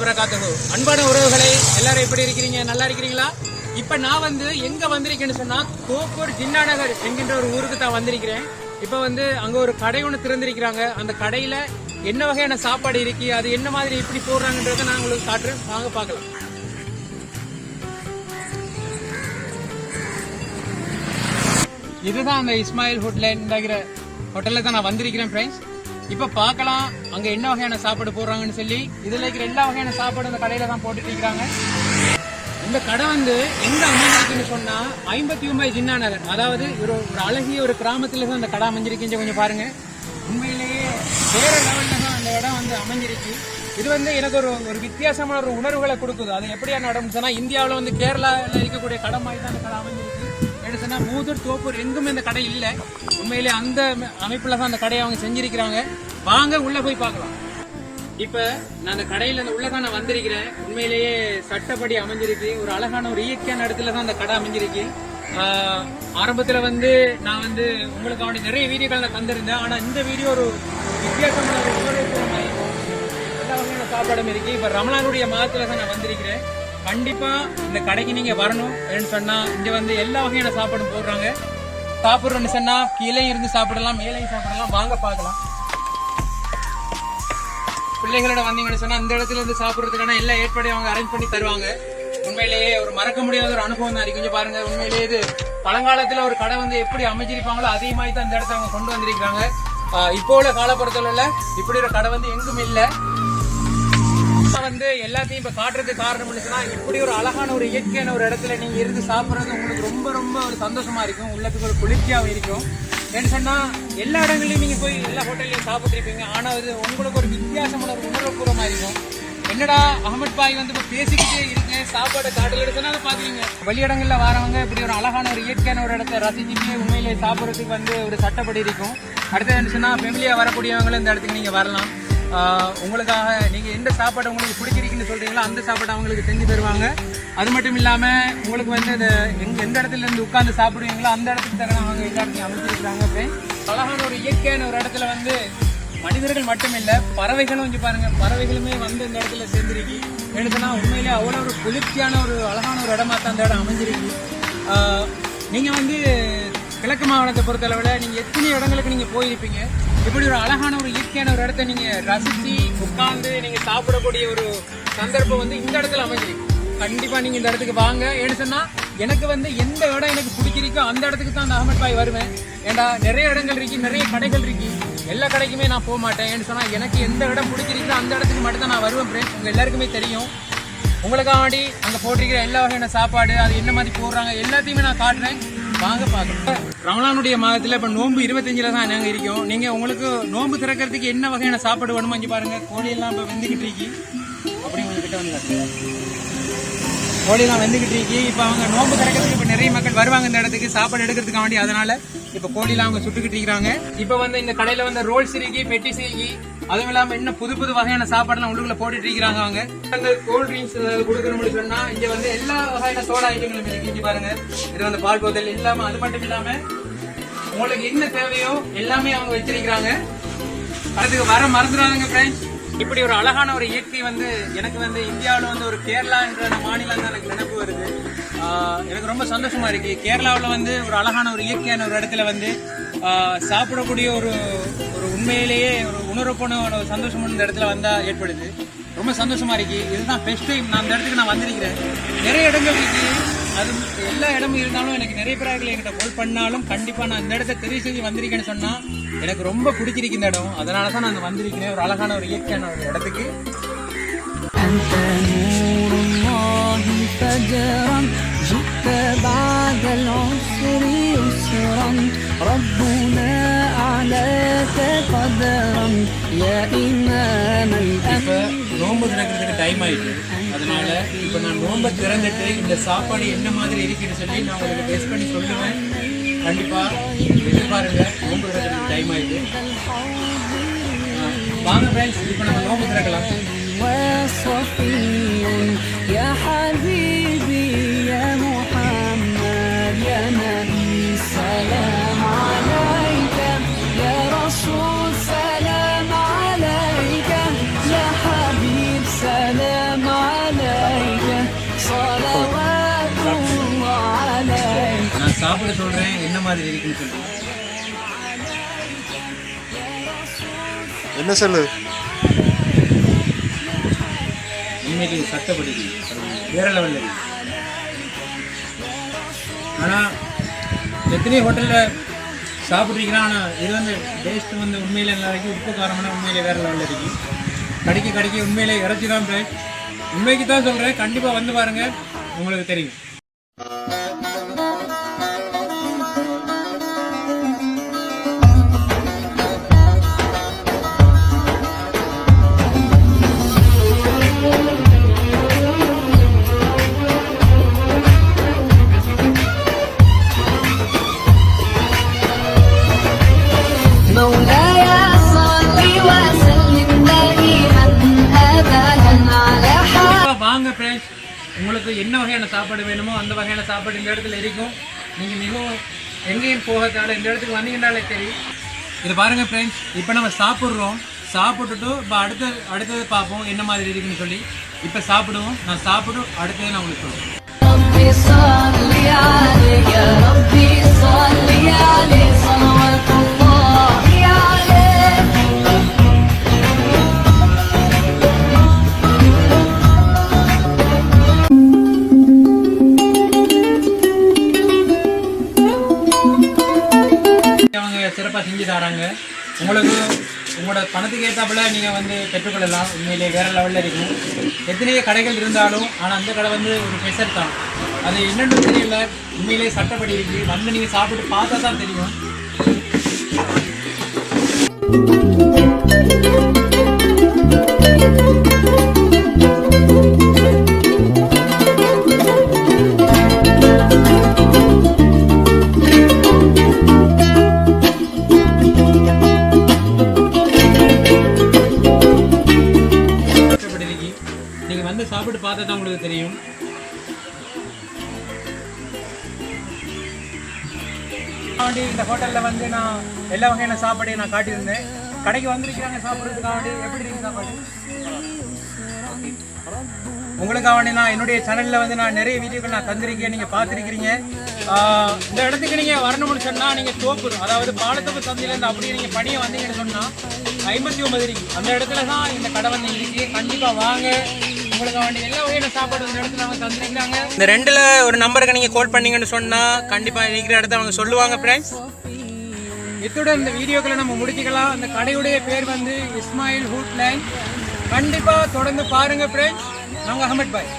வரமத்துல்லாஹி அன்பான உறவுகளை எல்லாரும் எப்படி இருக்கிறீங்க? நல்லா இருக்கிறீங்களா? இப்ப நான் வந்து எங்க வந்திருக்கேன்னு சொன்னா கோப்பூர் ஜின்னா நகர் என்கின்ற ஒரு ஊருக்கு தான் வந்திருக்கிறேன். இப்ப வந்து அங்க ஒரு கடை ஒன்று திறந்திருக்கிறாங்க. அந்த கடையில என்ன வகையான சாப்பாடு இருக்கு? அது என்ன மாதிரி எப்படி போடுறாங்கன்றத நான் உங்களுக்கு காட்டுறேன். வாங்க பார்க்கலாம். இதுதான் அந்த இஸ்மாயில் ஹோட்டல் ஹோட்டல்ல தான் நான் வந்திருக்கிறேன் ஃப்ரெண்ட்ஸ் இப்ப பார்க்கலாம் அங்க என்ன வகையான சாப்பாடு போடுறாங்கன்னு சொல்லி. இதுல இருக்கிற எல்லா வகையான சாப்பாடு அந்த கடையில தான் போட்டுட்டு இருக்கிறாங்க இந்த கடை வந்து எங்க அமைஞ்சிருக்குன்னு சொன்னா ஐம்பத்தி ஒன்பது ஜின்னா நகர். அதாவது ஒரு ஒரு அழகிய ஒரு கிராமத்துல தான் அந்த கடை அமைஞ்சிருக்குன்னு கொஞ்சம் பாருங்க. உண்மையிலேயே வேற லெவல்ல தான் அந்த இடம் வந்து அமைஞ்சிருக்கு. இது வந்து எனக்கு ஒரு ஒரு வித்தியாசமான ஒரு உணர்வுகளை கொடுக்குது. அது எப்படியான இடம் சொன்னா இந்தியாவில் வந்து கேரளாவில் இருக்கக்கூடிய கடை மாதிரி தான் அந்த கடை அமைஞ்சிருக்கு. என்ன மூதூர் தோப்பூர் எங்கும் இந்த கடை இல்லை. உண்மையிலே அந்த அமைப்பில் தான் அந்த கடையை அவங்க செஞ்சிருக்கிறாங்க. வாங்க உள்ளே போய் பார்க்கலாம். இப்ப நான் அந்த கடையில அந்த உள்ளதான் நான் வந்திருக்கிறேன். உண்மையிலேயே சட்டப்படி அமைஞ்சிருக்கு. ஒரு அழகான ஒரு இயற்கையான இடத்துல தான் அந்த கடை அமைஞ்சிருக்கு. ஆரம்பத்தில் ஆரம்பத்துல வந்து நான் வந்து உங்களுக்கு அவனுடைய நிறைய வீடியோக்கள் நான் தந்திருந்தேன். ஆனா இந்த வீடியோ ஒரு வித்தியாசமான ஒரு எல்லா வகையான சாப்பாடும் இருக்கு. இப்ப ரமலானுடைய மாதத்துல தான் நான் வந்திருக்கிறேன். கண்டிப்பா இந்த கடைக்கு நீங்க வரணும் ஏன்னு சொன்னா இங்க வந்து எல்லா வகையான சாப்பாடும் போடுறாங்க. சாப்பிடுறோம்னு சொன்னா கீழே இருந்து சாப்பிடலாம் மேலையும் சாப்பிடலாம் வாங்க பார்க்கலாம். பிள்ளைகளோட வந்தீங்கன்னு சொன்னா அந்த இடத்துல இருந்து சாப்பிடுறதுக்கான எல்லா ஏற்பாடையும் அவங்க அரேஞ்ச் பண்ணி தருவாங்க. உண்மையிலேயே ஒரு மறக்க முடியாத ஒரு அனுபவம் தான் இருக்கு. பாருங்க உண்மையிலேயே இது பழங்காலத்துல ஒரு கடை வந்து எப்படி அமைச்சிருப்பாங்களோ அதே மாதிரி தான் இந்த இடத்த அவங்க கொண்டு வந்திருக்காங்க இப்போ உள்ள காலப்பொறுத்தல இப்படி ஒரு கடை வந்து எங்கும் இல்லை. நம்ம வந்து எல்லாத்தையும் இப்ப காட்டுறதுக்கு காரணம் என்னன்னா இப்படி ஒரு அழகான ஒரு இயற்கையான ஒரு இடத்துல நீங்க இருந்து சாப்பிடுறது உங்களுக்கு ரொம்ப ரொம்ப ஒரு சந்தோஷமா இருக்கும். உள்ளத்துக்கு ஒரு குளிர்ச்சியாகவும் இருக்கும். ஏன்னு சொன்னா எல்லா இடங்கள்லையும் நீங்க போய் எல்லா ஹோட்டல்லையும் சாப்பிட்டுருப்பீங்க. ஆனா அது உங்களுக்கு ஒரு வித்தியாசமான ஒரு உணர்வுபூர்வமா இருக்கும். என்னடா அகமது பாய் வந்து இப்ப பேசிக்கிட்டே இருக்கேன் சாப்பாடு காட்டல எடுத்தனால பாத்தீங்க வெளியிடங்கள்ல வரவங்க இப்படி ஒரு அழகான ஒரு இயற்கையான ஒரு இடத்த ரசிச்சுட்டு உண்மையிலே சாப்பிடுறதுக்கு வந்து ஒரு சட்டப்படி இருக்கும். அடுத்தது என்ன சொன்னா ஃபேமிலியா வரக்கூடியவங்களும் இந்த இடத்துக்கு நீங்க வரலாம். உங்களுக்காக நீங்கள் எந்த சாப்பாடு உங்களுக்கு பிடிச்சிருக்குன்னு சொல்கிறீங்களோ அந்த சாப்பாடு அவங்களுக்கு செஞ்சு தருவாங்க. அது மட்டும் இல்லாமல் உங்களுக்கு வந்து இந்த எங் எந்த இடத்துல இருந்து உட்காந்து சாப்பிடுவீங்களோ அந்த இடத்துக்கு தர அவங்க எல்லா இடத்தையும் அமைச்சிருக்காங்க அழகான ஒரு இயற்கையான ஒரு இடத்துல வந்து மனிதர்கள் மட்டும் இல்லை பறவைகளும் வந்து பாருங்க பறவைகளுமே வந்து இந்த இடத்துல சேர்ந்துருக்கு. எடுத்துனா உண்மையிலே அவ்வளோ ஒரு குளிர்ச்சியான ஒரு அழகான ஒரு இடமா தான் அந்த இடம் அமைஞ்சிருக்கு. நீங்கள் வந்து கிழக்கு மாவட்டத்தை பொறுத்தளவில் நீங்கள் எத்தனை இடங்களுக்கு நீங்கள் போயிருப்பீங்க? இப்படி ஒரு அழகான ஒரு இயற்கையான ஒரு இடத்த நீங்கள் ரசித்து உட்கார்ந்து நீங்கள் சாப்பிடக்கூடிய ஒரு சந்தர்ப்பம் வந்து இந்த இடத்துல அமைஞ்சிருக்கு. கண்டிப்பாக நீங்கள் இந்த இடத்துக்கு வாங்க. ஏன்னு சொன்னால் எனக்கு வந்து எந்த இடம் எனக்கு பிடிச்சிருக்கோ அந்த இடத்துக்கு தான் அந்த அகமது பாய் வருவேன். ஏண்டா நிறைய இடங்கள் இருக்கு நிறைய கடைகள் இருக்கு. எல்லா கடைக்குமே நான் போக மாட்டேன். ஏன்னு சொன்னால் எனக்கு எந்த இடம் பிடிச்சிருக்கோ அந்த இடத்துக்கு மட்டும் தான் நான் வருவேன் ஃப்ரெண்ட்ஸ் உங்கள் எல்லாருக்குமே தெரியும். உங்களுக்காக வேண்டி அங்கே போட்டிருக்கிற எல்லா வகையான சாப்பாடு அது என்ன மாதிரி போடுறாங்க எல்லாத்தையுமே நான் காட்டுறேன். வாங்க பார்க்கலாம். ரமலானுடைய மாதத்துல இப்ப நோன்பு இருபத்தஞ்சுல தான் நாங்க இருக்கோம். நீங்க உங்களுக்கு நோன்பு திறக்கிறதுக்கு என்ன வகையான சாப்பாடு வேணுமோ இங்க பாருங்க. கோழி எல்லாம் இப்ப வெந்துகிட்டு இருக்கு. அப்படி உங்ககிட்ட வந்து கோழிலாம் கோழி எல்லாம் வெந்துகிட்டு இப்ப அவங்க நோன்பு திறக்கிறதுக்கு இப்ப நிறைய மக்கள் வருவாங்க இந்த இடத்துக்கு. சாப்பாடு எடுக்கிறதுக்கு வேண்டி. அதனால இப்ப கோழி எல்லாம் அவங்க சுட்டுக்கிட்டு இருக்காங்க இப்ப வந்து இந்த கடையில வந்து ரோல்ஸ் இருக்கி பெட்டிஸ் இருக்கி. அதுவும் இல்லாம இன்னும் புது புது வகையான சாப்பாடுலாம் உள்ளுக்குள்ள போட்டுட்டு இருக்கிறாங்க அவங்க. அந்த கோல்ட் ட்ரிங்க்ஸ் கொடுக்கணும்னு சொன்னா இங்க வந்து எல்லா வகையான சோடா ஐட்டங்களும் இருக்கு இங்க பாருங்க. இது வந்து பால் போதல் இல்லாம அது மட்டும் இல்லாம உங்களுக்கு என்ன தேவையோ எல்லாமே அவங்க வச்சிருக்கிறாங்க. அதுக்கு வர மறந்துடாதுங்க ஃப்ரெண்ட்ஸ் இப்படி ஒரு அழகான ஒரு இயற்கை வந்து எனக்கு வந்து இந்தியாவில் வந்து ஒரு கேரளா என்ற அந்த மாநிலம் தான் எனக்கு நினைப்பு வருது. எனக்கு ரொம்ப சந்தோஷமா இருக்கு. கேரளாவில் வந்து ஒரு அழகான ஒரு இயற்கையான ஒரு இடத்துல வந்து சாப்பிடக்கூடிய ஒரு உண்மையிலேயே ஒரு உணர்வுப்போன ஒரு சந்தோஷமான இந்த இடத்துல வந்தா ஏற்படுது ரொம்ப சந்தோஷமா இருக்கு இதுதான் பெஸ்ட் டைம் நான் அந்த இடத்துக்கு நான் வந்திருக்கிறேன் நிறைய இடங்கள் இருக்கு அது எல்லா இடமும் இருந்தாலும் எனக்கு நிறைய பேர்கள் என்கிட்ட கால் பண்ணாலும் கண்டிப்பா நான் இந்த இடத்த தெரிவு செஞ்சு வந்திருக்கேன்னு சொன்னா எனக்கு ரொம்ப பிடிச்சிருக்கு இந்த இடம் அதனால தான் நான் வந்திருக்கிறேன் ஒரு அழகான ஒரு இயற்கையான ஒரு இடத்துக்கு أنت نور الله فجرا جئت بعد العسر يسرا ربنا أعلاك قدرا يا إمام இப்ப الأمر நோன்பு திறக்கிறதுக்கு டைம் ஆயிட்டு அதனால இப்ப நான் நோன்பை திறந்துட்டு இந்த சாப்பாடு என்ன மாதிரி இருக்குன்னு சொல்லி நான் உங்களுக்கு டெஸ்ட் பண்ணி சொல்லுவேன் கண்டிப்பா எதிர்பாருங்க நோன்பு திறக்கிறதுக்கு டைம் ஆயிட்டு ஆ, வாங்க ஃப்ரெண்ட்ஸ் இப்போ நம்ம நோன்பு திறக்கலாம் சாப்பிட சொல்றேன்? என்ன மாதிரி இருக்குன்னு சொல்லுங்க என்ன சொல்லு? இது சட்டப்படி. வேற லெவலில் இருக்கு. ஆனால் எத்தனையோ ஹோட்டலில் சாப்பிட்றீங்கன்னா ஆனால் இது வந்து டேஸ்ட் வந்து உண்மையில நல்லா இருக்கு. உப்பு காரம்னா உண்மையிலே வேற லெவலில் இருக்கு. கடிக்க கடிக்க உண்மையிலே இறச்சி தான் உண்மைக்கு தான் சொல்கிறேன் கண்டிப்பாக வந்து பாருங்க. உங்களுக்கு தெரியும். உங்களுக்கு என்ன வகையான சாப்பாடு வேணுமோ அந்த வகையான சாப்பாடு இந்த இடத்துல இருக்கும். நீங்கள் மிகவும் எங்கேயும் போகத்தால இந்த இடத்துக்கு வந்தீங்கன்னாலே தெரியும் இது பாருங்கள் ஃப்ரெண்ட்ஸ் இப்போ நம்ம சாப்பிட்றோம். சாப்பிட்டுட்டு இப்போ அடுத்த அடுத்தது பார்ப்போம் என்ன மாதிரி இருக்குன்னு சொல்லி. இப்போ சாப்பிடுவோம். நான் சாப்பிடும் அடுத்தது நான் உங்களுக்கு சொல்லுவேன் சிறப்பாக செஞ்சு தராங்க. உங்களுக்கு உங்களோட பணத்துக்கு ஏற்றாப்புல நீங்கள் வந்து பெற்றுக்கொள்ளலாம். உண்மையிலே வேறு லெவலில் இருக்கும். எத்தனையோ கடைகள் இருந்தாலும் ஆனால் அந்த கடை வந்து ஒரு ஸ்பெஷல் தான். அது என்னென்னு தெரியல. உண்மையிலே சட்டப்படி இருக்கு. வந்து நீங்கள் சாப்பிட்டு பார்த்தா தான் தெரியும். தெரியும் வேண்டி இந்த ஹோட்டலில் வந்து நான் எல்லா வகையான சாப்பாடையும் நான் காட்டியிருந்தேன். கடைக்கு வந்திருக்கிறாங்க சாப்பிட்றதுக்காக வேண்டி எப்படி இருக்கு சாப்பாடு? உங்களுக்காக வேண்டி நான் என்னுடைய சேனலில் வந்து நான் நிறைய வீடியோக்கள் நான் தந்திருக்கேன். நீங்கள் பார்த்துருக்கிறீங்க. இந்த இடத்துக்கு நீங்கள் வரணும்னு சொன்னால் நீங்கள் தோப்பூர் அதாவது பாலத்தப்பு சந்தையிலேருந்து அப்படியே நீங்கள் பணியை வந்தீங்கன்னு சொன்னால் ஐம்பத்தி ஒன்பது இருக்கு அந்த இடத்துல தான் இந்த கடை வந்து இருக்கு. கண்டிப்பாக வாங்க. உங்களுக்கு வேண்டிய எல்லா வகையான சாப்பாடு இந்த இடத்துல அவங்க தந்திருக்கிறாங்க. இந்த ரெண்டில் ஒரு நம்பருக்கு நீங்கள் கால் பண்ணீங்கன்னு சொன்னால் கண்டிப்பாக இருக்கிற இடத்த அவங்க சொல்லுவாங்க ஃப்ரெண்ட்ஸ் இத்துடன் இந்த வீடியோக்களை நம்ம முடிச்சுக்கலாம். அந்த கடையுடைய பேர் வந்து இஸ்மாயில் ஹூட் லைன் கண்டிப்பாக தொடர்ந்து பாருங்க ஃப்ரெண்ட்ஸ் நாங்கள் அகமட் பாய்.